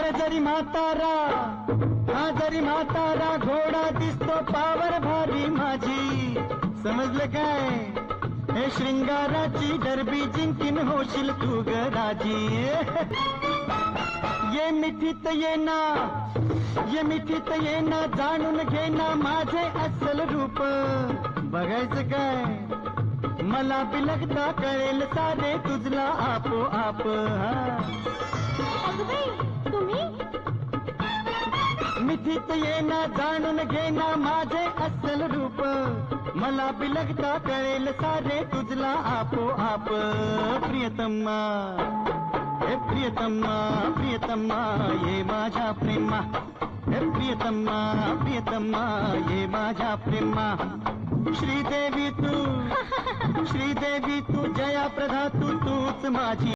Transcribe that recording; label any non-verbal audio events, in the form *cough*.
हा जरी म्हातारा हा जरी म्हातारा घोडा दिसतो पावर भारी माझी. समजलं काय? हे श्रृंगाराची डरबी जिंकीन होशील तू ग राजी. ये मिठीत ये ना ये मिठीत ये ना जाणून घे ना माझे असल रूप. बघायचं काय? मला बिलगता कळेल सारे तुझला आपोआप. हा. अगं बाई मिठीत ये ना जाणून घे ना माझे अस्सल रूप. मला बिलगता कळेल सारे तुझला आपोआप. प्रियतम्मा हे प्रियतम्मा प्रियतम्मा ये माझ्या प्रेमा हे प्रियतम्मा प्रियतम्मा ये माझ्या प्रेमा श्रीदेवी तू *laughs* श्रीदेवी तू जया प्रधा तू तूच माझी.